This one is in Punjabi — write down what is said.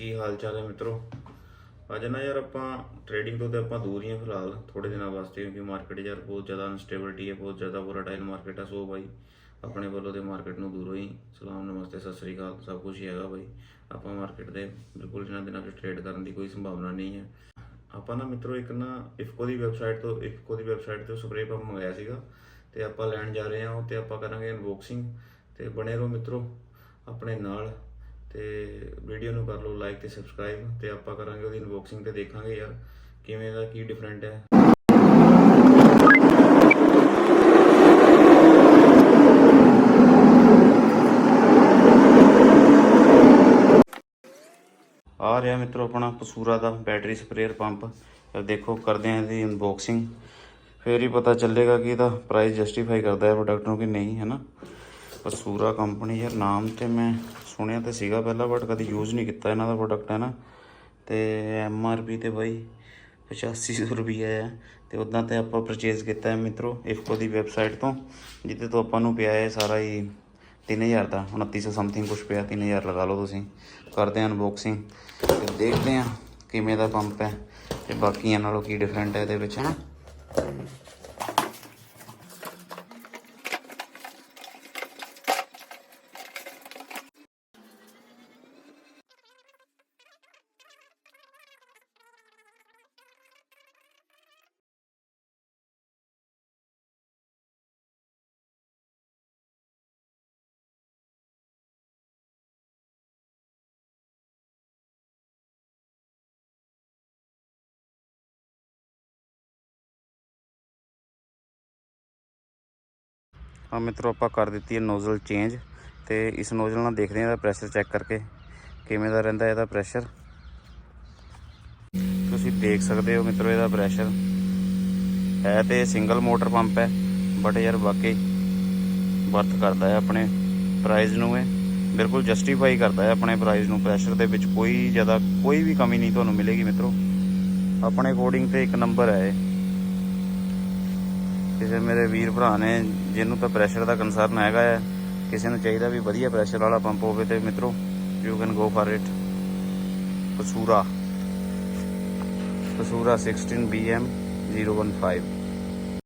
ਕੀ ਹਾਲ ਚਾਲ ਹੈ ਮਿੱਤਰੋ? ਅੱਜ ਨਾ ਯਾਰ ਆਪਾਂ ਟ੍ਰੇਡਿੰਗ ਤੋਂ ਤੇ ਆਪਾਂ ਦੂਰ ਹੀ ਹਾਂ ਫਿਲਹਾਲ ਥੋੜੇ ਦਿਨਾਂ ਵਾਸਤੇ ਕਿਉਂਕਿ ਮਾਰਕੀਟ ਯਾਰ ਬਹੁਤ ਜ਼ਿਆਦਾ ਅਨਸਟੇਬਿਲਿਟੀ ਹੈ, ਬਹੁਤ ਜ਼ਿਆਦਾ ਵੋਲਾਟਾਈਲ ਮਾਰਕੀਟ ਹੈ ਸੋ ਬਾਈ ਆਪਣੇ ਵੱਲੋਂ ਤੇ ਮਾਰਕੀਟ ਨੂੰ ਦੂਰੋਂ ਹੀ ਸਲਾਮ, ਨਮਸਤੇ, ਸਤਿ ਸ੍ਰੀ ਅਕਾਲ, ਸਭ ਕੁਝ ਹੀ ਹੈਗਾ ਬਾਈ। ਆਪਾਂ ਮਾਰਕੀਟ ਦੇ ਬਿਲਕੁਲ ਇਹਨਾਂ ਦਿਨਾਂ 'ਚ ਟ੍ਰੇਡ ਕਰਨ ਦੀ ਕੋਈ ਸੰਭਾਵਨਾ ਨਹੀਂ ਹੈ। ਆਪਾਂ ਨਾ ਮਿੱਤਰੋ ਇੱਕ ਨਾ ਇਫਕੋ ਦੀ ਵੈਬਸਾਈਟ ਤੋਂ ਇਫਕੋ ਦੀ ਵੈਬਸਾਈਟ ਤੋਂ ਸਪਰੇਅ ਪੰਪ ਮੰਗਾਇਆ ਸੀਗਾ ਤੇ ਆਪਾਂ ਲੈਣ ਜਾ ਰਹੇ ਹਾਂ, ਉਹ ਤੇ ਆਪਾਂ ਕਰਾਂਗੇ ਅਨਬਾਕਸਿੰਗ ਤੇ ਬਣੇ ਰਹੋ ਮਿੱਤਰੋ ਆਪਣੇ ਨਾਲ। ਤੇ ਵੀਡੀਓ ਨੂੰ ਕਰ ਲਓ ਲਾਈਕ ਤੇ ਸਬਸਕ੍ਰਾਈਬ ਤੇ ਆਪਾਂ ਕਰਾਂਗੇ ਉਹਦੀ ਅਨਬਾਕਸਿੰਗ ਤੇ ਦੇਖਾਂਗੇ ਯਾਰ ਕਿਵੇਂ ਦਾ ਕੀ ਡਿਫਰੈਂਟ ਹੈ। ਆ ਰਿਹਾ ਮਿੱਤਰੋ ਆਪਣਾ ਪਸੂਰਾ ਦਾ ਬੈਟਰੀ ਸਪਰੇਅਰ ਪੰਪ ਯਾਰ ਦੇਖੋ ਕਰਦੇ ਆਂ ਇਹਦੀ ਅਨਬਾਕਸਿੰਗ ਫੇਰ ਹੀ ਪਤਾ ਚੱਲੇਗਾ ਕਿ ਇਹਦਾ ਪ੍ਰਾਈਸ ਜਸਟੀਫਾਈ ਕਰਦਾ ਹੈ ਪ੍ਰੋਡਕਟ ਨੂੰ ਕਿ ਨਹੀਂ, ਹੈ ਨਾ? ਪਸੂਰਾ ਕੰਪਨੀ ਯਾਰ, ਨਾਮ ਤੇ ਮੈਂ ਸੁਣਿਆ ਤੇ ਸੀਗਾ ਪਹਿਲਾਂ ਬਟ ਕਦੀ ਯੂਜ਼ ਨਹੀਂ ਕੀਤਾ ਇਹਨਾਂ ਦਾ ਪ੍ਰੋਡਕਟ ਹੈ ਨਾ ਤੇ ਐਮ ਆਰ ਪੀ ਤੇ ਬਾਈ 8500 ਰੁਪਏ ਹੈ ਤੇ ਉਦਾਂ ਤੇ ਆਪਾਂ ਪਰਚੇਸ ਕੀਤਾ ਹੈ ਮਿੱਤਰੋ, ਇਫਕੋ ਦੀ ਵੈਬਸਾਈਟ ਤੋਂ ਜਿੱਤੇ ਤੋਂ ਆਪਾਂ ਨੂੰ ਪਿਆ ਹੈ ਸਾਰਾ ਹੀ 3000 ਦਾ 2900 ਸਮਥਿੰਗ ਕੁਝ ਪਿਆ 3000 ਲਗਾ ਲਓ ਤੁਸੀਂ। ਕਰਦੇ ਆਂ ਅਨਬਾਕਸਿੰਗ ਤੇ ਦੇਖਦੇ ਆਂ ਕਿਵੇਂ ਦਾ ਪੰਪ ਹੈ ਤੇ ਬਾਕੀਆਂ ਨਾਲੋਂ ਕੀ ਡਿਫਰੈਂਟ ਹੈ ਇਹਦੇ ਵਿੱਚ ਹੈ ਨਾ ਹਾਂ ਮਿੱਤਰੋ, ਆਪਾਂ ਕਰ ਦਿੱਤੀ ਹੈ ਨੋਜ਼ਲ ਚੇਂਜ ਤੇ ਇਸ ਨੋਜ਼ਲ ਨਾਲ ਦੇਖਦੇ ਹਾਂ ਇਹਦਾ ਪ੍ਰੈਸ਼ਰ ਚੈੱਕ ਕਰਕੇ ਕਿਵੇਂ ਦਾ ਰਹਿੰਦਾ ਇਹਦਾ ਪ੍ਰੈਸ਼ਰ ਤੁਸੀਂ ਦੇਖ ਸਕਦੇ ਹੋ ਮਿੱਤਰੋ ਇਹਦਾ ਪ੍ਰੈਸ਼ਰ ਹੈ ਤੇ ਸਿੰਗਲ ਮੋਟਰ ਪੰਪ ਹੈ ਬਟ ਯਾਰ ਵਾਕਈ ਵਰਤ ਕਰਦਾ ਹੈ ਆਪਣੇ ਪ੍ਰਾਈਸ ਨੂੰ ਇਹ। ਬਿਲਕੁਲ ਜਸਟੀਫਾਈ ਕਰਦਾ ਹੈ ਆਪਣੇ ਪ੍ਰਾਈਸ ਨੂੰ। ਪ੍ਰੈਸ਼ਰ ਦੇ ਵਿੱਚ ਕੋਈ ਜ਼ਿਆਦਾ ਕੋਈ ਵੀ ਕਮੀ ਨਹੀਂ ਤੁਹਾਨੂੰ ਮਿਲੇਗੀ ਮਿੱਤਰੋ। ਆਪਣੇ ਅਕੋਰਡਿੰਗ ਤੇ ਇੱਕ ਨੰਬਰ ਹੈ ਇਹ। ਕਿਸੇ ਮੇਰੇ ਵੀਰ ਭਰਾ ਨੇ ਜਿਹਨੂੰ ਤਾਂ ਪ੍ਰੈਸ਼ਰ ਦਾ ਕੰਸਰਨ ਹੈਗਾ ਹੈ ਕਿਸੇ ਨੂੰ ਚਾਹੀਦਾ ਵੀ ਵਧੀਆ ਪ੍ਰੈਸ਼ਰ ਵਾਲਾ ਪੰਪ ਹੋਵੇ ਤੇ ਮਿੱਤਰੋ you can go for it ਕਸੂਰਾ ਕਸੂਰਾ 16 BM 015